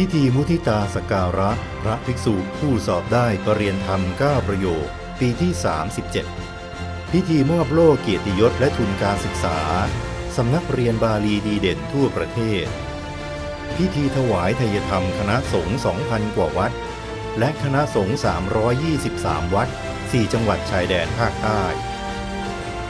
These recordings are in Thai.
พิธีมุทิตาสการะ พระภิกษุผู้สอบได้ปรริยนธรรม 9 ประโยค ปีที่ 37 พิธีมอบโล่เกียรติยศและทุนการศึกษา สำนักเรียนบาลีดีเด่นทั่วประเทศ พิธีถวายทยธรรมคณะสงฆ์2,000 กว่าวัด และคณะสงฆ์323 วัด 4 จังหวัดชายแดนภาคใต้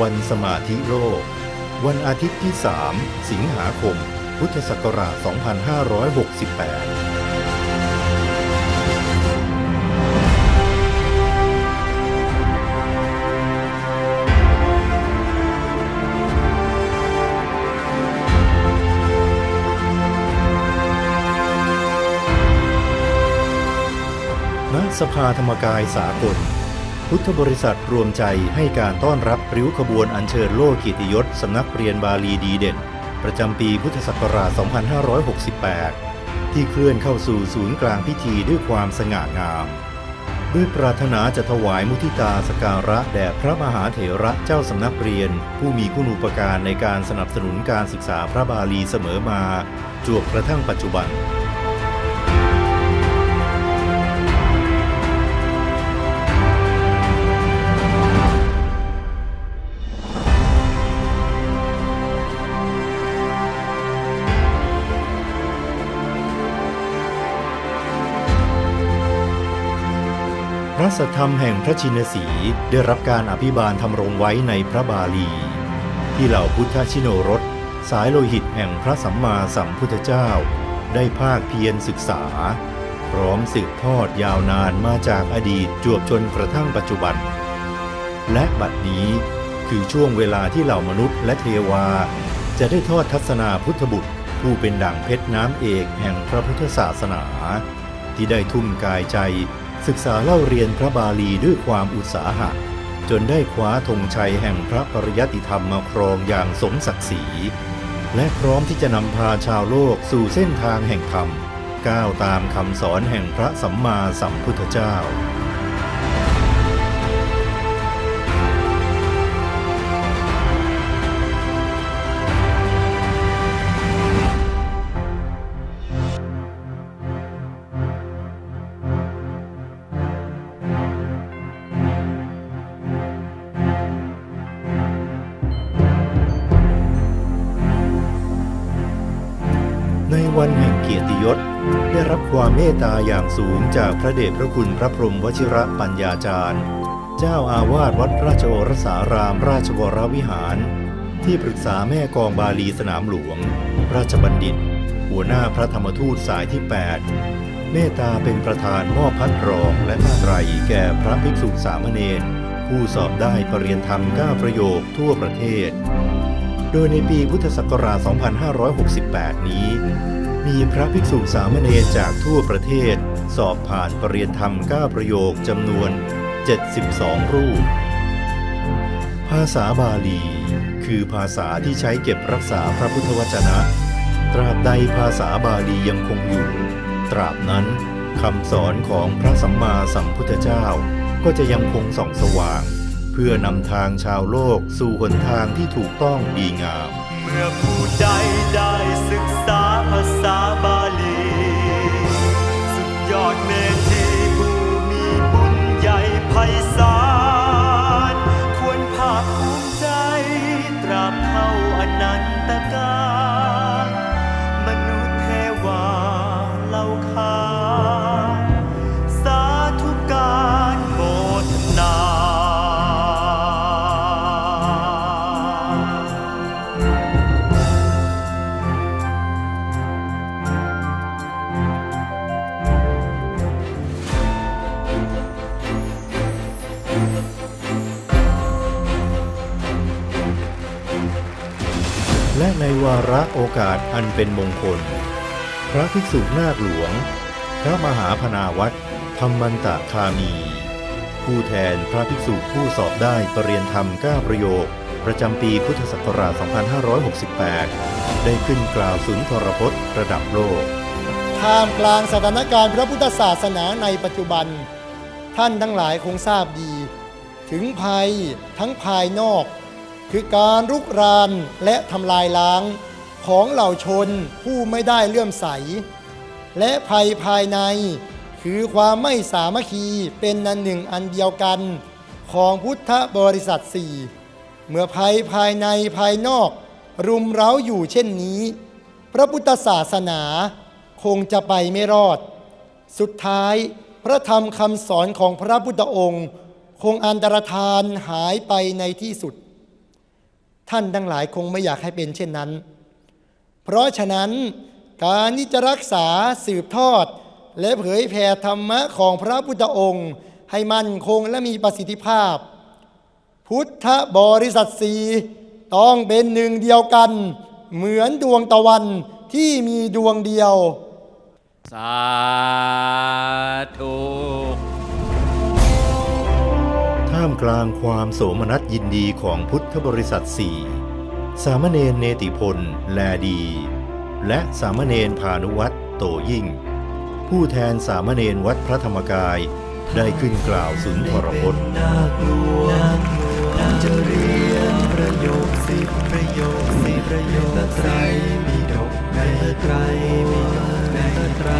วันสมาธิโลก วันอาทิตย์ที่ 3 สิงหาคม พุทธศักราช 2568ณสภาธรรมกายสากล พุทธบริษัทรวมใจให้การต้อนรับริ้วขบวนอัญเชิญโล่กียรติยศสำนักเรียนบาลีดีเด่น ประจำปีพุทธศักราช 2568 ที่เคลื่อนเข้าสู่ศูนย์กลางพิธีด้วยความสง่างาม ด้วยปรารถนาจะถวายมุทิตาสการะแด่พระมหาเถระเจ้าสำนักเรียน ผู้มีคุณูปการในการสนับสนุนการศึกษาพระบาลีเสมอมา จวบกระทั่งปัจจุบัน สัทธรรมแห่งพระชินสีได้รับการอภิบาลทำรงไว้ในพระบาลี ที่เหล่าพุทธชิโนรส สายโลหิตแห่งพระสัมมาสัมพุทธเจ้า ได้ภาคเพียรศึกษา พร้อมสืบทอดยาวนานมาจากอดีตจวบจนกระทั่งปัจจุบัน และบัดนี้คือช่วงเวลาที่เหล่ามนุษย์และเทวา จะได้ทอดทัศนาพุทธบุตร ผู้เป็นดั่งเพชรน้ำเอกแห่งพระพุทธศาสนา ที่ได้ทุ่มกายใจ ศึกษาเล่าเรียนพระบาลีด้วยความอุตสาหะ จนได้คว้าธงชัยแห่งพระปริยัติธรรมมาครองอย่างสมศักดิ์ศรี และพร้อมที่จะนำพาชาวโลกสู่เส้นทางแห่งธรรม ก้าวตามคำสอนแห่งพระสัมมาสัมพุทธเจ้า วันแห่งเกียรติยศ ได้รับความเมตตาอย่างสูงจากพระเดชพระคุณพระพรหมวชิระปัญญาจารย์ เจ้าอาวาสวัดราชโอรสารามราชวรวิหาร ที่ปรึกษาแม่กองบาลีสนามหลวง ราชบัณฑิต หัวหน้าพระธรรมทูตสายที่ 8 เมตตาเป็นประธานมอบพัดรองและผ้าไตรแก่พระภิกษุสามเณรผู้สอบได้ปรริยนธรรม 9 ประโยคทั่วประเทศ โดยในปีพุทธศักราช 2568 นี้ มีพระภิกษุสามเณรจากทั่วประเทศ สอบผ่านปรริยนธรรม 9 ประโยคจำนวน 72 รูป ภาษาบาลี คือภาษาที่ใช้เก็บรักษาพระพุทธวจนะ ตราบใดภาษาบาลียังคงอยู่ ตราบนั้นคำสอนของพระสัมมาสัมพุทธเจ้าก็จะยังคงส่องสว่าง เพื่อนำทางชาวโลกสู่หนทางที่ถูกต้องดีงาม เมื่อผู้ใด วาระโอกาสอันเป็นมงคล พระภิกษุนาคหลวง พระมหาพนาวัตรธรรมันตะคามี ผู้แทนพระภิกษุผู้สอบได้ปรริยนธรรม9ประโยค ประจำปีพุทธศักราช 2568 ได้ขึ้นกล่าวสุนทรพจน์ระดับโลก ท่ามกลางสถานการณ์พระพุทธศาสนาในปัจจุบัน ท่านทั้งหลายคงทราบดี ถึงภัยทั้งภายนอก คือการรุกรานและทำลายล้าง ของเหล่าชนผู้ไม่ได้เลื่อมใส และภัยภายใน คือความไม่สามัคคีเป็นอันหนึ่งอันเดียวกัน ของพุทธบริษัทสี่เมื่อภัยภายในภายนอก รุมเร้าอยู่เช่นนี้ พระพุทธศาสนาคงจะไปไม่รอด สุดท้ายพระธรรมคำสอนของพระพุทธองค์ คงอันตรธานหายไปในที่สุด ท่านทั้งหลายคงไม่อยากให้เป็นเช่นนั้น เพราะฉะนั้นการที่จะรักษาสืบทอด และเผยแผ่ธรรมะของพระพุทธองค์ ให้มั่นคงและมีประสิทธิภาพ พุทธบริษัทสีต้องเป็นหนึ่งเดียวกัน เหมือนดวงตะวันที่มีดวงเดียว สาธุ ท่ามกลางความโสมนัสยินดีของพุทธบริษัทสี่สามเณรเนติพล แลดี และสามเณรพานุวัตรโตยิ่ง ผู้แทนสามเณรวัดพระธรรมกายได้ขึ้นกล่าวสุนทรพจน์นากลัวจะเรียนประโยคสิประโยคสิประโยคไตรมีดกในไตรมีดกในไตร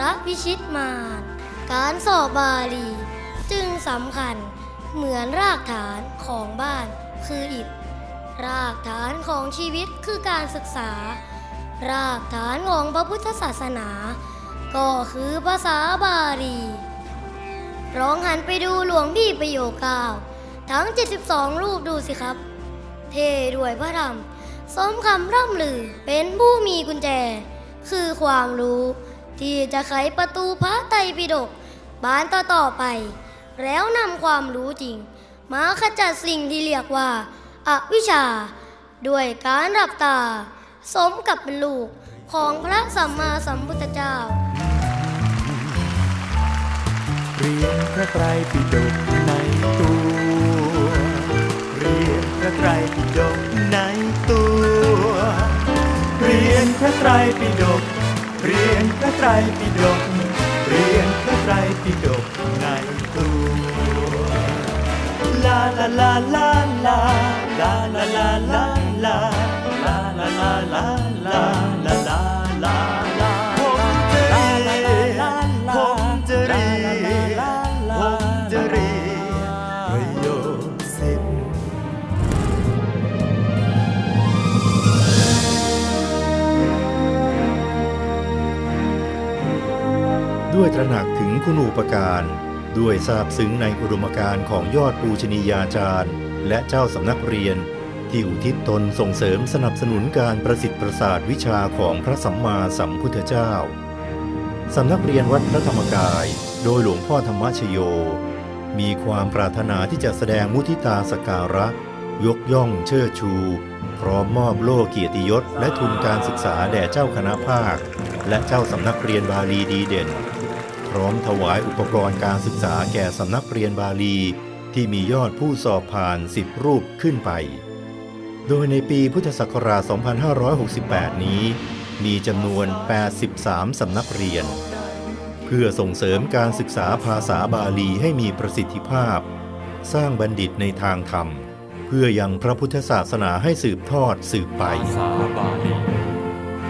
ระพิชิตมารการสอบบาลี จึงสำคัญเหมือนรากฐานของบ้านคืออิฐ รากฐานของชีวิตคือการศึกษา รากฐานของพระพุทธศาสนา ก็คือภาษาบาลีร้องหันไปดูหลวงพี่ประโยคเก้าทั้ง 72 รูปดูสิครับ เทด้วยพระธรรมสมคำร่ำลือเป็นผู้มีกุญแจ คือความรู้ ที่จะไขประตูพระไตรปิฎกบานต่อต่อไป แล้วนำความรู้จริง มาขจัดสิ่งที่เรียกว่าอาวิชชา ด้วยการรับตา สมกับเป็นลูกของพระสัมมาสัมพุทธเจ้า เรียนพระไตรปิฎกในตัว เรียนพระไตรปิฎกในตัว เรียนพระไตรปิฎก เรียนพระไตรปิฎกเรียนพระไตรปิฎกในตัวลาลาลาลาลาลาลาลาลาลาลาลาลาลาลาลาลา ด้วยตระหนักถึงคุณูปการ ด้วยทราบซึ้งในอุดมการณ์ของยอดปูชนียาจารย์ และเจ้าสำนักเรียน ที่อุทิศตนส่งเสริมสนับสนุนการประสิทธิ์ประสาทวิชาของพระสัมมาสัมพุทธเจ้าสำนักเรียนวัดพระธรรมกาย โดยหลวงพ่อธรรมชโย มีความปรารถนาที่จะแสดงมุทิตาสการะ ยกย่องเชิดชู พร้อมมอบโล่เกียรติยศและทุนการศึกษาแด่เจ้าคณะภาค และเจ้าสำนักเรียนบาลีดีเด่น พร้อมถวายอุปกรณ์การศึกษาแก่สำนักเรียนบาลี ที่มียอดผู้สอบผ่าน 10 รูปขึ้นไป โดยในปีพุทธศักราช 2568 นี้ มีจำนวน 83 สำนักเรียน เพื่อส่งเสริมการศึกษาภาษาบาลีให้มีประสิทธิภาพ สร้างบัณฑิตในทางธรรม เพื่อยังพระพุทธศาสนาให้สืบทอดสืบไป ภาษาบาลี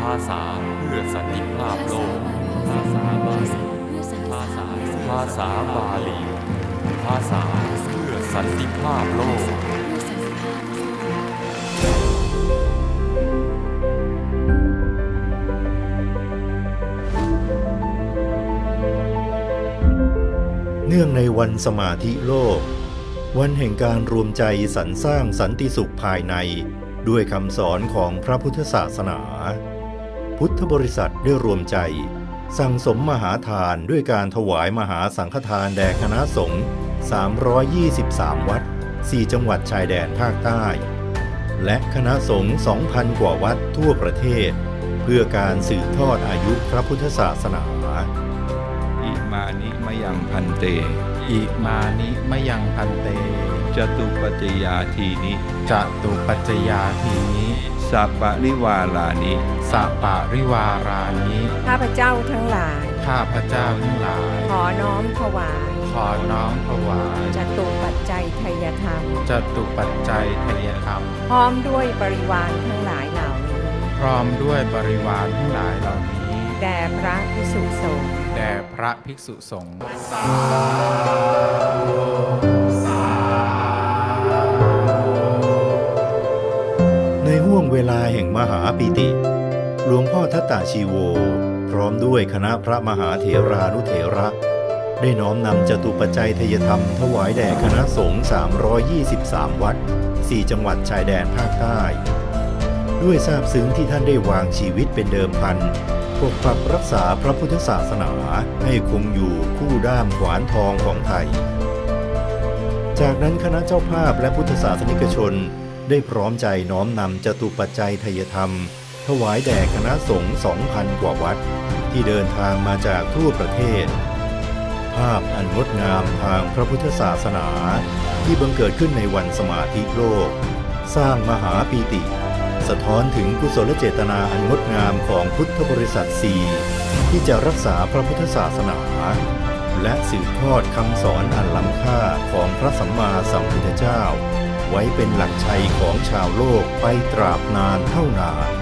ภาษาเพื่อสันติภาพโลก ภาษาบาลี ภาษาบาลี ภาษาเพื่อสันติภาพโลก เนื่องในวันสมาธิโลก วันแห่งการรวมใจสรรสร้างสันติสุขภายใน ด้วยคำสอนของพระพุทธศาสนา พุทธบริษัทได้รวมใจ สั่งสมมหาทานด้วยการถวายมหาสังฆทานแด่คณะสงฆ์ 323 วัด 4 จังหวัดชายแดนภาคใต้ และคณะสงฆ์ 2,000 กว่าวัดทั่วประเทศ เพื่อการสืบทอดอายุพระพุทธศาสนาอิมานิมะยังพันเตอิมานิมะยังพันเตจตุปัจจยาทีนิจตุปัจจยาทีนี้ สัปปะริวาลานิสปาริวารานิข้าพเจ้าทั้งหลาย ข้าพระเจ้าทั้งหลาย ขอน้อมถวาย ขอน้อมถวายจตุปัจจัยทยธรรมจตุปัจจัยทยธรรม พร้อมด้วยบริวารทั้งหลายเหล่านี้ พร้อมด้วยบริวารทั้งหลายเหล่านี้ แด่พระพิสุสงฆ์ แด่พระภิกษุสงฆ์ในห่ เวลาแห่งมหาปิติ หลวงพ่อทัตตาชีโว พร้อมด้วยคณะพระมหาเถรานุเถระ ได้น้อมนำจตุปัจจัยทยธรรมถวายแด่คณะสงฆ์323 วัด 4 จังหวัดชายแดนภาคใต้ ด้วยทราบซึ้งที่ท่านได้วางชีวิตเป็นเดิมพันปกปักรักษาพระพุทธศาสนาให้คงอยู่คู่ด้ามขวานทองของไทย จากนั้นคณะเจ้าภาพและพุทธศาสนิกชน ได้พร้อมใจน้อมนำจตุปัจจัยทยธรรม ถวายแด่คณะสงฆ์2,000 กว่าวัด ที่เดินทางมาจากทั่วประเทศ ภาพอันงดงามทางพระพุทธศาสนา ที่บังเกิดขึ้นในวันสมาธิโลก สร้างมหาปีติ สะท้อนถึงกุศลเจตนาอันงดงามของพุทธบริษัทสี่ที่จะรักษาพระพุทธศาสนาและสืบทอดคำสอนอันล้ำค่าของพระสัมมาสัมพุทธเจ้า ไว้เป็นหลักชัยของชาวโลกไปตราบนานเท่านาน